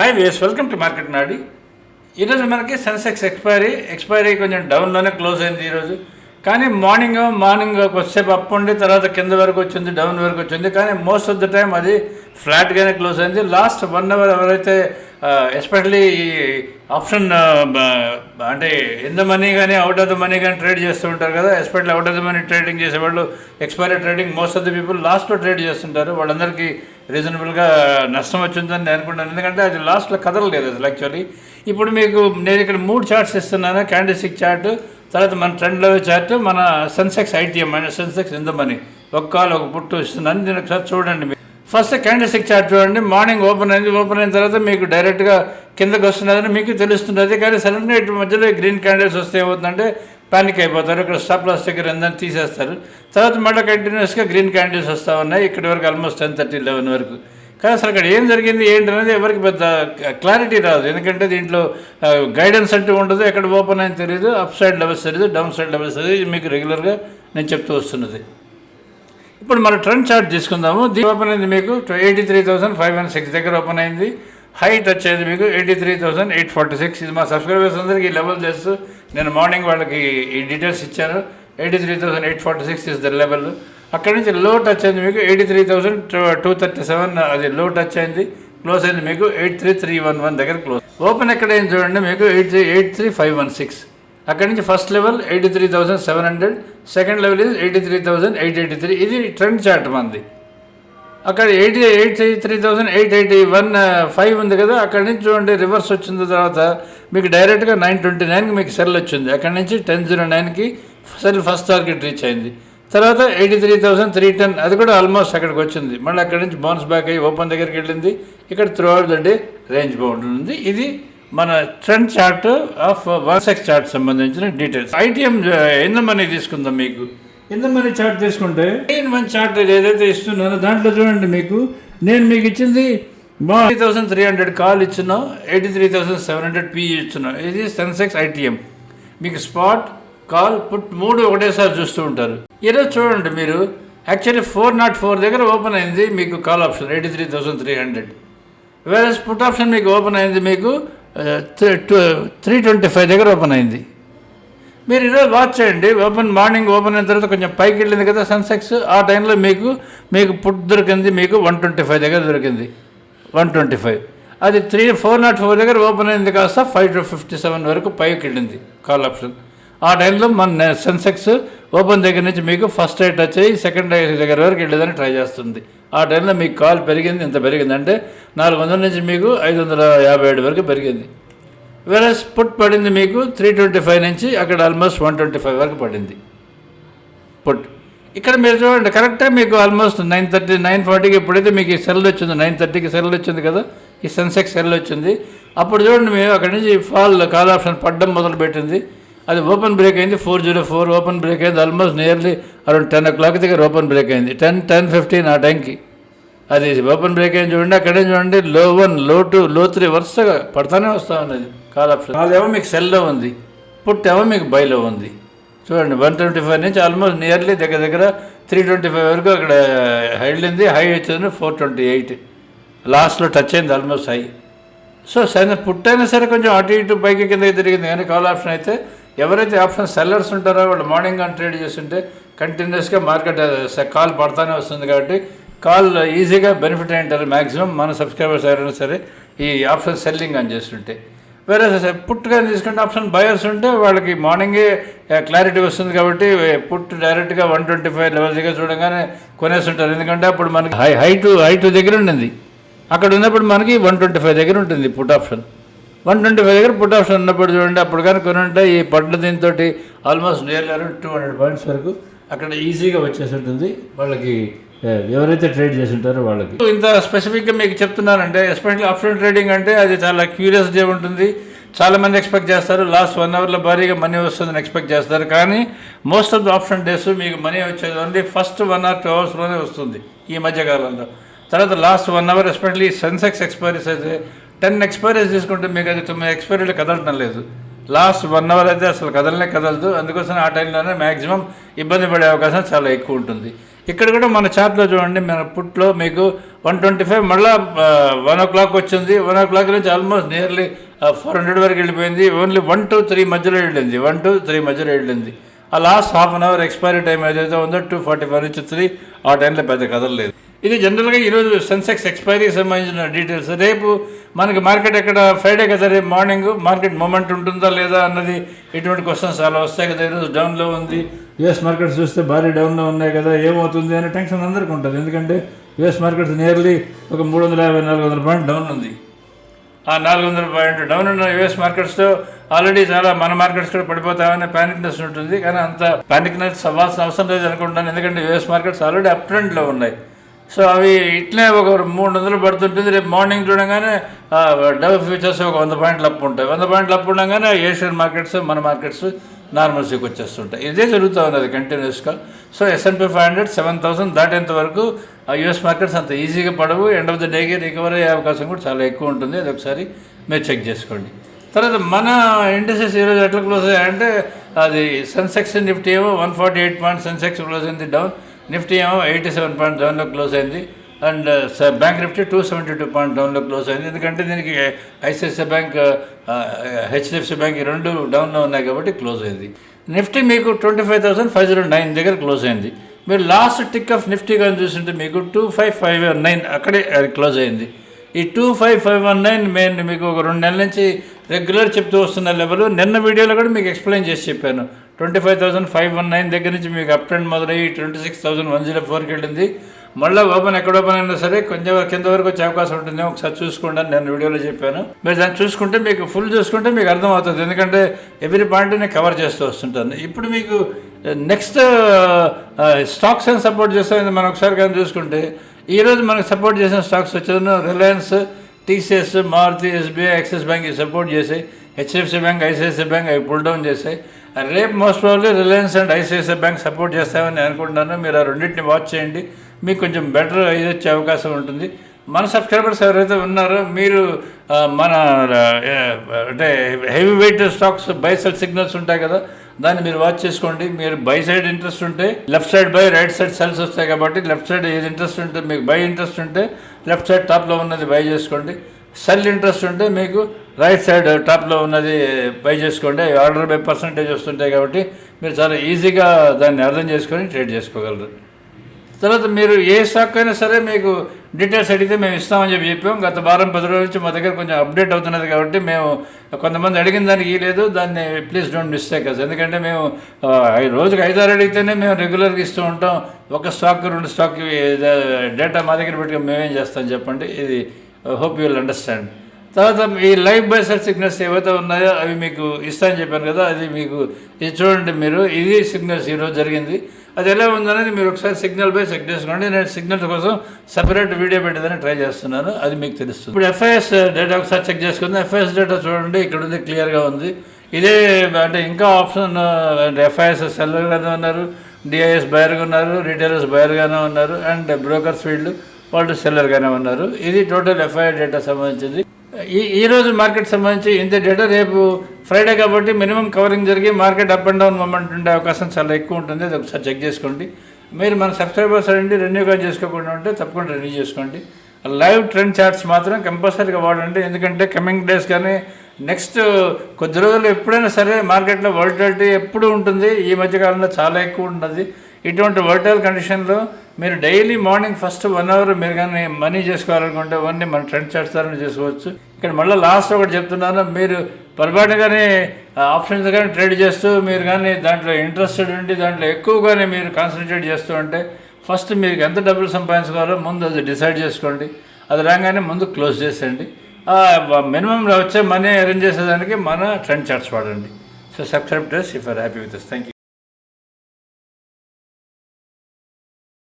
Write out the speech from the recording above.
Hi guys welcome to market నాడి ఈరోజు మనకి సెన్సెక్స్ ఎక్స్పైరీ ఎక్స్పైరీ కొంచెం డౌన్లోనే క్లోజ్ అయింది ఈరోజు కానీ మార్నింగ్ మార్నింగ్ కొద్దిసేపు అప్ ఉండి తర్వాత కింద వరకు వచ్చింది డౌన్ వరకు వచ్చింది. కానీ మోస్ట్ ఆఫ్ ద టైం అది ఫ్లాట్గానే క్లోజ్ అయింది. లాస్ట్ వన్ అవర్ ఎవరైతే ఎస్పెషల్లీ ఈ ఆప్షన్ అంటే ఇన్ ద మనీ కానీ అవుట్ ఆఫ్ ద మనీ కానీ ట్రేడ్ చేస్తూ ఉంటారు కదా. Especially out of the money trading చేసేవాళ్ళు expiry trading most of the people లాస్ట్లో ట్రేడ్ చేస్తుంటారు. వాళ్ళందరికీ రీజనబుల్గా నష్టం వచ్చిందని నేను అనుకుంటాను ఎందుకంటే అది లాస్ట్లో కదలలేదు అసలు యాక్చువల్లీ ఇప్పుడు మీకు నేను ఇక్కడ మూడు చార్ట్స్ ఇస్తున్నాను. క్యాండిస్టిక్ చార్ట్ తర్వాత మన ట్రెండ్ లెవెల్ చార్ట్ మన సెన్సెక్స్ ఐటీఎం మన సెన్సెక్స్ ఇందమని మనీ ఒక ఒక పుట్టు ఇస్తున్నాను. దీని ఒకసారి చూడండి మీరు. ఫస్ట్ క్యాండిస్టిక్ చార్ట్ చూడండి. మార్నింగ్ ఓపెన్ అయింది. ఓపెన్ అయిన తర్వాత మీకు డైరెక్ట్గా కిందకు వస్తున్నదని మీకు తెలుస్తున్నది. కానీ సడన్గా ఇటు మధ్యలో గ్రీన్ క్యాండిల్స్ వస్తే ఏమవుతుందంటే పానిక్ అయిపోతారు. ఇక్కడ స్టాప్ లాస్ దగ్గర ఉందని తీసేస్తారు. తర్వాత మళ్ళీ కంటిన్యూస్గా గ్రీన్ క్యాండిల్స్ వస్తూ ఉన్నాయి. ఇక్కడి వరకు ఆల్మోస్ట్ టెన్ థర్టీ లెవెన్ వరకు. కానీ అసలు అక్కడ ఏం జరిగింది ఏంటి అనేది ఎవరికి పెద్ద క్లారిటీ రాదు. ఎందుకంటే దీంట్లో గైడెన్స్ అంటూ ఉండదు. ఎక్కడ ఓపెన్ అని తెలియదు అప్ సైడ్ లెవెల్స్ తెలియదు డౌన్ సైడ్ లెవెల్స్ తెలియదు ఇది మీకు రెగ్యులర్గా నేను చెప్తూ వస్తున్నది. ఇప్పుడు మన ట్రెండ్ చార్ట్ తీసుకుందాము. దీని ఓపెన్ అయింది మీకు eighty three thousand five one six దగ్గర ఓపెన్ అయింది. హైట్ వచ్చేది మీకు eighty three thousand eight forty six ఇది మా సబ్స్క్రైబర్స్ అందరికీ ఈ లెవెల్ చేస్తూ నేను మార్నింగ్ వాళ్ళకి ఈ డీటెయిల్స్ ఇచ్చాను. Eighty three thousand eight forty six is the level అక్కడ నుంచి లో టచ్ అయింది మీకు eighty three thousand two thirty seven అది లో టచ్ అయింది. క్లోజ్ అయింది మీకు eight three three one one దగ్గర క్లోజ్ ఓపెన్ ఎక్కడ అయింది చూడండి మీకు eight three eight three five one six. అక్కడి నుంచి first level eighty three thousand seven hundred. Second level is eighty three thousand eight eighty three. ఇది ట్రెండ్ చార్ట్ మంది. అక్కడ eighty eight three thousand eight eighty one five ఉంది కదా అక్కడి నుంచి చూడండి రివర్స్ వచ్చిన తర్వాత మీకు డైరెక్ట్గా నైన్ ట్వంటీ నైన్కి మీకు సెల్ వచ్చింది. అక్కడి నుంచి టెన్ జీరో నైన్కి సెల్ ఫస్ట్ టార్గెట్ రీచ్ అయింది. తర్వాత eighty three thousand three ten అది కూడా ఆల్మోస్ట్ అక్కడికి వచ్చింది. మళ్ళీ అక్కడి నుంచి బౌన్స్ బ్యాక్ అయ్యి ఓపెన్ దగ్గరికి వెళ్ళింది. ఇక్కడ throughout the day range bound ఉంది. ఇది మన trend chart of one Sensex chart సంబంధించిన డీటెయిల్స్. ఐటీఎం ఎంత మనీ తీసుకుందాం మీకు? ఎంత మనీ చార్ట్ తీసుకుంటే? మెయిన్ వన్ చార్ట్ ఏదైతే ఇస్తున్నానో దాంట్లో చూడండి మీకు. నేను మీకు ఇచ్చింది మా three thousand three hundred call ఇచ్చినా eighty three thousand seven hundred P ఇచ్చున్నాం ఇది సెన్సెక్స్ ఐటీఎం మీకు స్పాట్ కాల్ పుట్ మూడు ఒకటేసారి చూస్తూ ఉంటారు. ఈరోజు చూడండి మీరు. యాక్చువల్లీ ఫోర్ నాట్ ఫోర్ దగ్గర ఓపెన్ అయింది మీకు call option eighty three thousand three hundred వేరే పుట్ ఆప్షన్ మీకు ఓపెన్ అయింది మీకు త్రీ ట్వంటీ ఫైవ్ దగ్గర ఓపెన్ అయింది. మీరు ఈరోజు వాచ్ చేయండి. ఓపెన్ మార్నింగ్ ఓపెన్ అయిన తర్వాత కొంచెం పైకి వెళ్ళింది కదా సన్సెక్స్ ఆ టైంలో మీకు మీకు పుట్ దొరికింది మీకు వన్ ట్వంటీ ఫైవ్ దగ్గర దొరికింది. వన్ ట్వంటీ ఫైవ్ అది త్రీ ఫోర్ నాట్ ఫోర్ దగ్గర ఓపెన్ అయింది కాస్త ఫైవ్ టు ఫిఫ్టీ సెవెన్ వరకు పైకి వెళ్ళింది కాల్ ఆప్షన్ ఆ టైంలో మన సెన్సెక్స్ ఓపెన్ దగ్గర నుంచి మీకు ఫస్ట్ ఎయిట్ వచ్చాయి సెకండ్ రైట్ దగ్గర వరకు వెళ్ళేదని ట్రై చేస్తుంది. ఆ టైంలో మీకు కాల్ పెరిగింది. ఇంత పెరిగింది అంటే నాలుగు వందల నుంచి మీకు ఐదు వందల యాభై ఏడు వరకు పెరిగింది. వెరస్ పుట్ పడింది మీకు త్రీ ట్వంటీ ఫైవ్ నుంచి అక్కడ ఆల్మోస్ట్ వన్ ట్వంటీ ఫైవ్ వరకు పడింది. పుట్ ఇక్కడ మీరు చూడండి కరెక్ట్గా మీకు ఆల్మోస్ట్ నైన్ థర్టీ నైన్ ఫార్టీకి ఎప్పుడైతే మీకు ఈ సెల్ వచ్చిందో నైన్ థర్టీకి సెల్ వచ్చింది కదా ఈ సెన్సెక్స్ సెల్ వచ్చింది అప్పుడు చూడండి మేము అక్కడి నుంచి ఫాల్ కాల్ ఆప్షన్ పడ్డం మొదలు పెట్టింది అది ఓపెన్ బ్రేక్ అయింది four zero four open break అయింది almost nearly around ten o'clock దగ్గర ఓపెన్ బ్రేక్ అయింది. టెన్ టెన్ ఫిఫ్టీన్ ఆ టైంకి అది ఓపెన్ బ్రేక్ అయింది చూడండి అక్కడే చూడండి లో వన్లో టూ లో త్రీ వరుసగా పడతానే వస్తూ ఉన్నది. Call option. అదేమో మీకు సెల్లో ఉంది. పుట్ ఏమో మీకు బైలో ఉంది. చూడండి వన్ ట్వంటీ ఫైవ్ నుంచి ఆల్మోస్ట్ నియర్లీ దగ్గర దగ్గర త్రీ ట్వంటీ ఫైవ్ వరకు అక్కడ వెళ్ళింది హై వచ్చింది ఫోర్ ట్వంటీ ఎయిట్. లాస్ట్లో టచ్ అయింది ఆల్మోస్ట్ హై. సో సరే పుట్టైనా సరే కొంచెం అటు ఇటు పైకి కిందకి తిరిగింది కానీ కాల్ ఆప్షన్ అయితే ఎవరైతే ఆప్షన్ సెల్లర్స్ ఉంటారో వాళ్ళు మార్నింగ్ అని ట్రేడ్ చేస్తుంటే కంటిన్యూస్గా మార్కెట్ కాల్ పడతానే వస్తుంది కాబట్టి కాల్ ఈజీగా బెనిఫిట్ అయ్యింటారు మ్యాక్సిమం మన సబ్స్క్రైబర్స్ ఎవరైనా సరే ఈ ఆప్షన్ సెల్లింగ్ అని చేస్తుంటే. వేరే పుట్టుగా తీసుకుంటే ఆప్షన్ బయర్స్ ఉంటే వాళ్ళకి మార్నింగే క్లారిటీ వస్తుంది కాబట్టి పుట్ డైరెక్ట్గా వన్ ట్వంటీ ఫైవ్ లెవెల్ దగ్గర చూడగానే కొనేస్తుంటారు. ఎందుకంటే అప్పుడు మనకి హై హైట్ హైట్ దగ్గర ఉండింది. అక్కడ ఉన్నప్పుడు మనకి వన్ ట్వంటీ ఫైవ్ దగ్గర ఉంటుంది put option. One twenty five దగ్గర పుట్ ఆప్షన్ ఉన్నప్పుడు చూడండి అప్పుడు కానీ కొని ఈ పడ్డ దీంతో almost nearly around two hundred points వరకు అక్కడ ఈజీగా వచ్చేసి ఉంటుంది వాళ్ళకి ఎవరైతే ట్రేడ్ చేసి ఉంటారో వాళ్ళకి ఇంత స్పెసిఫిక్గా మీకు చెప్తున్నానంటే ఎస్పెషల్లీ ఆప్షన్ ట్రేడింగ్ అంటే అది చాలా క్యూరియస్ డే ఉంటుంది చాలా మంది ఎక్స్పెక్ట్ చేస్తారు లాస్ట్ వన్ అవర్లో భారీగా మనీ వస్తుందని ఎక్స్పెక్ట్ చేస్తారు కానీ most of the option days మీకు మనీ వచ్చేది only first one or two అవర్స్లోనే వస్తుంది ఈ మధ్యకాలంలో తర్వాత last one hour especially Sensex expiries అయితే టెన్ ఎక్స్పైరీస్ తీసుకుంటే మీకు అది తొమ్మిది ఎక్స్పైరీలు కదలటం లేదు లాస్ట్ వన్ అవర్ అయితే అసలు కదలనే కదలదు. అందుకోసం ఆ టైంలోనే మ్యాక్సిమం ఇబ్బంది పడే అవకాశం చాలా ఎక్కువ ఉంటుంది. ఇక్కడ కూడా మన చార్ట్లో చూడండి మన పుట్లో మీకు వన్ ట్వంటీ ఫైవ్ మళ్ళీ వన్ ఓ క్లాక్ వచ్చింది. వన్ ఓ క్లాక్ నుంచి ఆల్మోస్ట్ నియర్లీ ఫోర్ హండ్రెడ్ వరకు వెళ్ళిపోయింది. ఓన్లీ వన్ టు త్రీ మధ్యలో వెళ్ళింది. వన్ టు త్రీ మధ్యలో వెళ్ళింది. ఆ last half an hour expiry time ఏదైతే ఉందో టూ ఫార్టీ ఫైవ్ నుంచి త్రీ ఆ టైంలో పెద్ద కదలలేదు. ఇది జనరల్గా ఈరోజు సెన్సెక్స్ ఎక్స్పైరీకి సంబంధించిన డీటెయిల్స్. రేపు మనకి మార్కెట్ ఎక్కడ? ఫ్రైడే కదా రేపు మార్నింగ్. మార్కెట్ మూమెంట్ ఉంటుందా లేదా అన్నది ఇటువంటి క్వశ్చన్స్ చాలా వస్తాయి కదా. ఈరోజు డౌన్లో ఉంది. యుఎస్ మార్కెట్స్ చూస్తే భారీ డౌన్లో ఉన్నాయి కదా. ఏమవుతుంది అనే టెన్షన్ అందరికీ ఉంటుంది. ఎందుకంటే యూఎస్ మార్కెట్స్ నియర్లీ ఒక మూడు వందల యాభై నాలుగు వందల పాయింట్ డౌన్ ఉంది. ఆ నాలుగు వందల పాయింట్ డౌన్ ఉన్న యూఎస్ మార్కెట్స్తో ఆల్రెడీ చాలా మన మార్కెట్స్ కూడా పడిపోతామనే ప్యానిక్నెస్ ఉంటుంది. కానీ అంత ప్యానిక్నెస్ అవ్వాల్సిన అవసరం లేదు అనుకుంటాను ఎందుకంటే యుఎస్ మార్కెట్స్ ఆల్రెడీ అప్ ట్రెండ్లో ఉన్నాయి. సో అవి ఇట్లే ఒక మూడు వందలు పడుతుంటుంది. రేపు మార్నింగ్ చూడగానే డవ్ ఫ్యూచర్స్ ఒక వంద పాయింట్లు అప్పు ఉంటాయి. వంద పాయింట్లు అప్పు ఉండగానే ఏషియన్ మార్కెట్స్ మన మార్కెట్స్ నార్మల్సీకి వచ్చేస్తుంటాయి. ఇదే జరుగుతూ ఉన్నది కంటిన్యూస్గా so S&P five hundred seven thousand దాటేంత వరకు యూఎస్ మార్కెట్స్ అంత ఈజీగా పడవు. ఎండ్ ఆఫ్ ద డేకి రికవర్ అయ్యే అవకాశం కూడా చాలా ఎక్కువ ఉంటుంది. అది ఒకసారి మీరు చెక్ చేసుకోండి. తర్వాత మన ఇండస్ట్రీస్ ఈరోజు ఎట్లా క్లోజ్ అయ్యాయంటే అది సెన్సెక్స్ నిఫ్టీ ఏమో one forty eight point Sensex close అయింది డౌన్ నిఫ్టీ ఏమో ఎయిటీ సెవెన్ పాయింట్ డౌన్లో క్లోజ్ అయింది. And bank Nifty two seventy two point డౌన్లో క్లోజ్ అయింది. ఎందుకంటే దీనికి ఐసిఐసిఐ బ్యాంక్ హెచ్డిఎఫ్సి బ్యాంక్ ఈ రెండు డౌన్లో ఉన్నాయి కాబట్టి క్లోజ్ అయింది. నిఫ్టీ మీకు twenty five thousand five zero nine దగ్గర క్లోజ్ అయింది. మీరు లాస్ట్ టిక్ ఆఫ్ నిఫ్టీ కానీ చూస్తుంటే మీకు two five five one nine అక్కడే అది క్లోజ్ అయింది. ఈ two five five one nine మేము మీకు ఒక రెండు నెలల నుంచి రెగ్యులర్ చెప్తూ వస్తున్న లెవెల్. నిన్న వీడియోలో కూడా మీకు ఎక్స్ప్లెయిన్ చేసి చెప్పాను. Twenty five thousand five one nine దగ్గర నుంచి మీకు అప్ ట్రెండ్ మొదలయ్యి twenty six thousand one zero ఫోర్కి వెళ్ళింది. మళ్ళీ ఓపెన్ ఎక్కడ ఓపెన్ అయినా సరే కొంచెం కింద వరకు వచ్చే అవకాశం ఉంటుంది ఒకసారి చూసుకోండి అని నేను వీడియోలో చెప్పాను. మీరు దాన్ని చూసుకుంటే మీకు ఫుల్ చూసుకుంటే మీకు అర్థమవుతుంది. ఎందుకంటే ఎవ్రీ పాయింట్ నేను కవర్ చేస్తూ వస్తుంటాను ఇప్పుడు మీకు నెక్స్ట్ స్టాక్స్ అని సపోర్ట్ చేస్తామని మనం ఒకసారి కానీ చూసుకుంటే ఈరోజు మనకు సపోర్ట్ చేసిన స్టాక్స్ వచ్చేది Reliance TCS Maruti SBI Axis bank ఇవి సపోర్ట్ చేసాయి. హెచ్డిఎఫ్సి బ్యాంక్ ఐసిఐసిఐ బ్యాంక్ అవి పుల్ డౌన్ చేసాయి. రేపు most probably Reliance and ICICI bank support చేస్తామని నేను అనుకుంటున్నాను. మీరు ఆ రెండింటిని వాచ్ చేయండి. మీకు కొంచెం బెటర్ ఇది వచ్చే అవకాశం ఉంటుంది. మన సబ్స్క్రైబర్స్ ఎవరైతే ఉన్నారో మీరు మన అంటే heavy weight stocks buy side signals ఉంటాయి కదా దాన్ని మీరు వాచ్ చేసుకోండి. మీరు బై సైడ్ ఇంట్రెస్ట్ ఉంటే left side buy right side sells వస్తాయి కాబట్టి లెఫ్ట్ సైడ్ ఏది ఇంట్రెస్ట్ ఉంటే మీకు బై ఇంట్రెస్ట్ ఉంటే లెఫ్ట్ సైడ్ టాప్లో ఉన్నది బై చేసుకోండి. సెల్ ఇంట్రెస్ట్ ఉంటే మీకు రైట్ సైడ్ టాప్లో ఉన్నది బై చేసుకోండి. ఆర్డర్ బై పర్సంటేజ్ వస్తుంటాయి కాబట్టి మీరు చాలా ఈజీగా దాన్ని అర్థం చేసుకొని ట్రేడ్ చేసుకోగలరు. తర్వాత మీరు ఏ స్టాక్ అయినా సరే మీకు డీటెయిల్స్ అడిగితే మేము ఇస్తామని చెప్పి చెప్పాం. గత వారం పది రోజుల నుంచి మా దగ్గర కొంచెం అప్డేట్ అవుతున్నది కాబట్టి మేము కొంతమంది అడిగిన దానికి ఇవ్వలేదు దాన్ని ప్లీజ్ డోంట్ మిస్టేక్ అస్. ఎందుకంటే మేము ఆ, ఐ- రోజుకి ఐదారు అడిగితేనే మేము రెగ్యులర్గా ఇస్తూ ఉంటాం. ఒక స్టాక్ రెండు స్టాక్ డేటా మా దగ్గర పెట్టుకుని మేమేం చేస్తాం చెప్పండి. ఇది హోప్ యూ విల్ అండర్స్టాండ్ తర్వాత ఈ లైవ్ బైసర్ సిగ్నల్స్ ఏవైతే ఉన్నాయో అవి మీకు ఇస్తానని చెప్పాను కదా అది మీకు ఇది చూడండి మీరు ఇది సిగ్నల్స్ ఈరోజు జరిగింది. అది ఎలా ఉందనేది మీరు ఒకసారి సిగ్నల్ బై చెక్ చేసుకోండి. నేను సిగ్నల్స్ కోసం సపరేట్ వీడియో పెట్టేదని ట్రై చేస్తున్నాను. అది మీకు తెలుస్తుంది. ఇప్పుడు ఎఫ్ఐఎస్ డేటా ఒకసారి చెక్ చేసుకుందాం. ఎఫ్ఐఎస్ డేటా చూడండి ఇక్కడ ఉంది క్లియర్గా ఉంది. ఇదే అంటే ఇంకా ఆప్షన్ ఎఫ్ఐఎస్ సెల్లర్గానే ఉన్నారు డిఐఎస్ బయర్గా ఉన్నారు రీటైలర్స్ బయర్గానే ఉన్నారు అండ్ బ్రోకర్స్ ఫీల్డ్ వాళ్ళు సెల్లర్గానే ఉన్నారు. ఇది టోటల్ ఎఫ్ఐఆర్ డేటా సంబంధించింది. ఈ ఈరోజు మార్కెట్ సంబంధించి ఇంత డేటా రేపు ఫ్రైడే కాబట్టి మినిమం కవరింగ్ జరిగి market up and down movement ఉండే అవకాశం చాలా ఎక్కువ ఉంటుంది. అది ఒకసారి చెక్ చేసుకోండి. మీరు మన సబ్స్క్రైబర్స్ అండి రెన్యూగా చేసుకోకుండా ఉంటే తప్పకుండా రెన్యూ చేసుకోండి. లైవ్ ట్రెండ్ చార్ట్స్ మాత్రం కంపల్సరీగా వాడండి. ఎందుకంటే కమింగ్ డేస్ కానీ నెక్స్ట్ కొద్ది రోజులు ఎప్పుడైనా సరే మార్కెట్లో వోల్టాలిటీ ఎప్పుడు ఉంటుంది. ఈ మధ్యకాలంలో చాలా ఎక్కువ ఉంటుంది. ఇటువంటి వర్టల్ కండిషన్లో మీరు daily morning first one hour మీరు కానీ మనీ చేసుకోవాలనుకుంటే ఓన్లీ మన ట్రెండ్ చార్ట్స్ ద్వారా చేసుకోవచ్చు. ఇక్కడ మళ్ళీ లాస్ట్ ఒకటి చెప్తున్నాను మీరు పొరపాటుగానే ఆప్షన్స్ కానీ ట్రేడ్ చేస్తూ మీరు కానీ దాంట్లో ఇంట్రెస్టెడ్ ఉండి దాంట్లో ఎక్కువగానే మీరు కాన్సన్ట్రేట్ చేస్తూ ఉంటే ఫస్ట్ మీకు ఎంత డబ్బులు సంపాదించుకోవాలో ముందు అది డిసైడ్ చేసుకోండి. అది రాగానే ముందు క్లోజ్ చేసేయండి. మినిమం వచ్చే మనీ అరేంజ్ చేసేదానికి మన ట్రెండ్ చార్ట్స్ వాడండి. So subscribe to if are happy with thank you